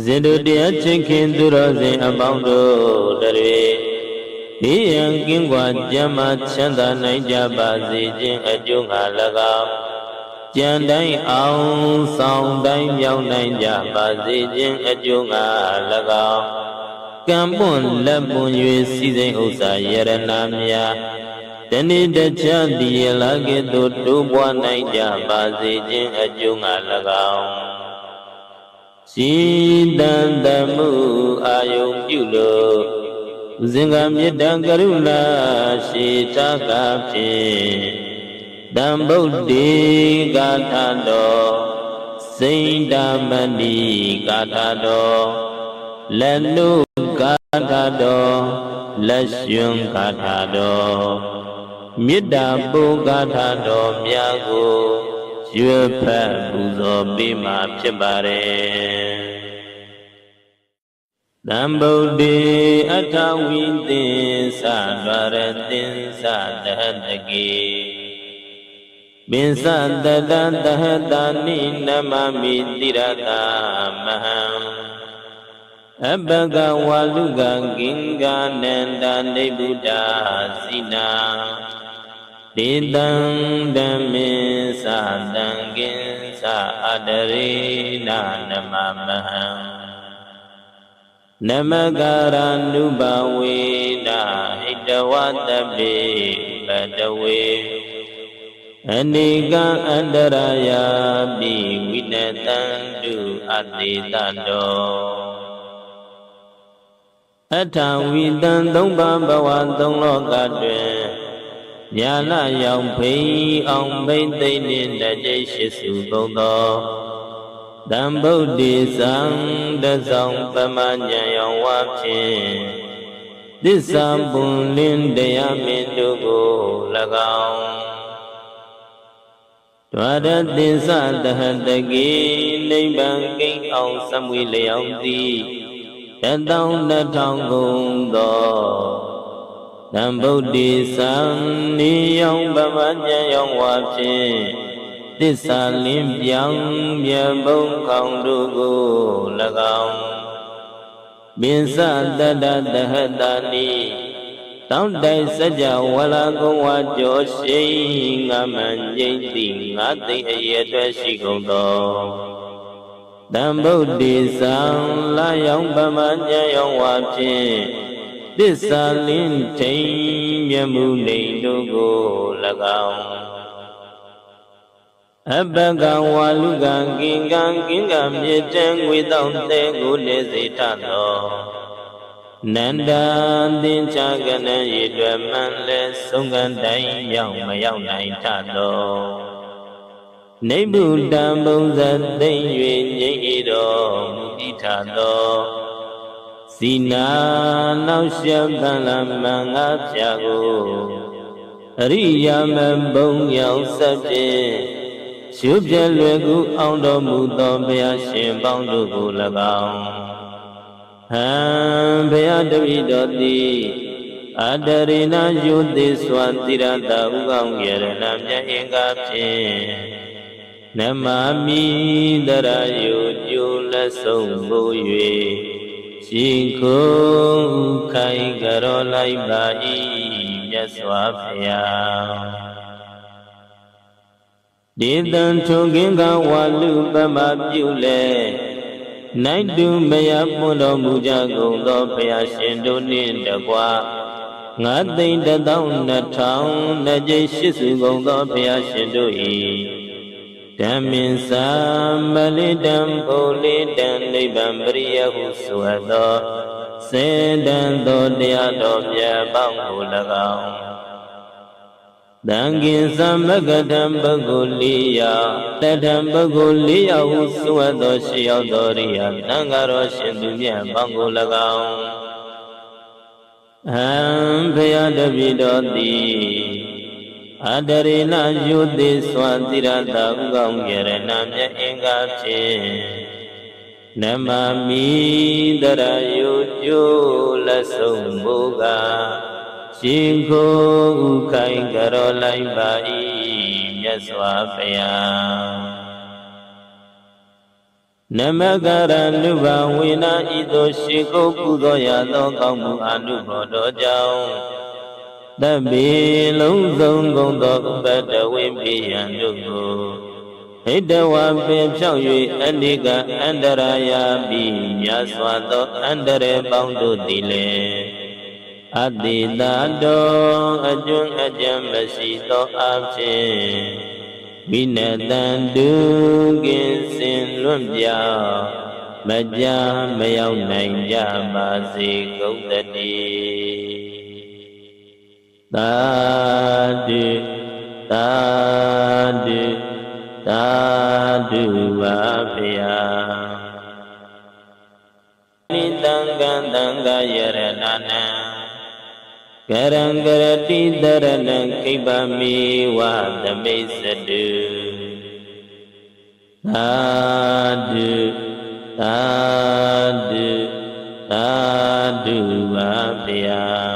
ဇင်တို့တရားချင်းခင်သူတော်စင်အပေါင်းတို့တရေဒီယံကင်းကွာကျမ်းမာချမ်းသာနိုင်ကြပါစေခြင်းအကျိုးငါ၎င်းကြံတိုင်းအောင်ဆောင်တိုင်းမြောက်နိုင်ကြပါစေခြင်းအကျိုးငါ၎င်းကံပွန်လက်ပွန်၍စီစဉ်ဥစ္စာယရနာများတဏိတချတိယလာကဲ့သို့တိုးပွားနိုင်ကြပါစေခြင်းအကျိုးငါ၎င်း စီတန်တမှုအာယုံပြုလို့ဥစဉ်ကမေတ္တာကရုဏာရှိတာကဖြင့်တံဗုဒ္ဓေဂါထာတော်စိန္ဒမဏိဂါထာတော်လက်နုဂါထာတော်လက်ရှင်ဂါထာတော်မေတ္တာပုဂါထာတော်များကို ရွတ်ဖတ်ပူဇော်ပေးမှာဖြစ်ပါတယ်တံဗုဒ္ဓေအထဝိသင်္သဒရသင်္သတဟတကေပင်စတတတဟတာနိနမမိတိရတာမဟံအပကဝါလူကဂင်္ဂနန္တနေဗုဒ္ဓစိနာ ဒေတံဓမ္မေသတံကင်္သအတရေနာနမမဟံနမကာရနုဘဝေနာဟိတဝတပိပတဝေအနိကံအန္တရာယာပိဝိနတံတုအတိတတောအထဝိတံသုံးပါးဘဝသုံးလောကတွင် ညာလရောင်ဖိအောင်ဘိမ့်သိမ့်နှင့်တကြိတ်ရှိစုကုန်သောတံဗုဒ္ဓေသံတဆောင်ပမညာယောဝဖြင့်သစ္စာပွန်လင်းတရားမင်းတို့ကို၎င်းဒွါရသင်္သတဟတကေနိဗ္ဗာန်ကိန်းအောင်စမွေလျောင်းသည်တတောင်းတထောင်ကုန်သော တံဗုဒ္ဓေသံနိယောင်ပမညာယောဝဖြင့်သစ္စာလင်းပြောင်းမြတ်ဘုံခေါင်တို့ကို၎င်းပင်စတတတဟတာနိတောင်းတိုင်စကြဝဠာကုံဝါကြောရှိငါမန်ငိမ့်တိငါသိအရေအတွက်ရှိကုန်သောတံဗုဒ္ဓေသံလာယောင်ပမညာယောဝဖြင့် သစ္စာလင်းထိန်မြမှုနေတို့ကို၎င်းအပကဝါလူကံကင်ကံကင်ကံမြေတံငွေတောင်းတဲ့ကိုနေစေတတ်တော်နန္ဒာသင်္ချာကနံရည်တွယ်မှန်လဲဆုံးကံတိုင်းရောက်မရောက်နိုင်ထတော်နိဗ္ဗုတံဘုံဇသိမ့်၍ငြိမ့်ဤတော်မူတိထတော် စီနာနောက်ရှောက်တန်လမင်္ဂဖြာကိုအရိယာမဘုံရောက်ဆက်ဖြင့်ရှုပြလွယ်ကူအောင်တော်မူသောဘုရားရှင်ပေါင်းတို့ကို၎င်းဟံဘုရားတပိတော်သည်အတရိနာယုတိစွာတိရတဥကောင်းရဏမြတ်အင်္ဂါဖြင့်နမမိတရယုကျိုးလက်ဆုံးမူ၍ ရှင်ခုခိုင်ကြရောလိုက်ပါ၏မြတ်စွာဘုရားဒေတံထုံကင်္ဂဝါလူပမပြုလေနိုင်တုမယပွန်တော်မူကြကုန်သောဘုရားရှင်တို့နှင့်တကွာငါသိမ့်တသောနှစ်ထောင်နှစ်ကြိမ်ရှိစုကုန်သောဘုရားရှင်တို့၏ ဓမ္မင်္စာမလိတံဘုလိတံနိဗ္ဗာန်ပရိယဟုဆိုအပ်သောစေတံသောတရားတော်မြတ်ပေါင်းကို၎င်းတံကင်သမဂတံပုဂ္ဂိုလ်လေးယောက်တထံပုဂ္ဂိုလ်လေးယောက်ဟုဆိုအပ်သောရှေးရောက်သောရိယာသံဃာတော်ရှင်သူမြတ်ပေါင်းကို၎င်းအံဘုရားတပိတော်သည် အတရေနယုတိစွာတိရတာဥကောင်းကြရဏမြတ်အင်္ဂါဖြင့်နမမိတရယုကျိုးလက်ဆုံးမူကားရှင်ကိုဥခိုင်ကြရောလိုက်ပါ၏မြတ်စွာဘုရားနမကရနုဘဝေနာဤသို့ရှိကုတ်ပူဇော်ရသောကောင်းမှုအနုဘောတော်ကြောင့် တပိလုံးစုံကုန်သောဥပတဝိပိယံတို့ကိုဟိတဝပင်ဖြောက်၍အန္တိကအန္တရာယာပိမြတ်စွာသောအန္တရေပေါင်းတို့သည်လည်းအတိတာတော်အကျွန်းအကြံမရှိသောအဖြစ်ဝိနတံတုကင်စင်လွတ်ပြောင်းမကြမရောက်နိုင်ကြပါစေကုန်တည်း သာတုသာတုသာတုပါဗျာနိတံကံတံကယရဏနံကရံကရတိတရဏံခိဗ္ဗမိဝသမိစ္ဆတုသာတုသာတုသာတုပါဗျာ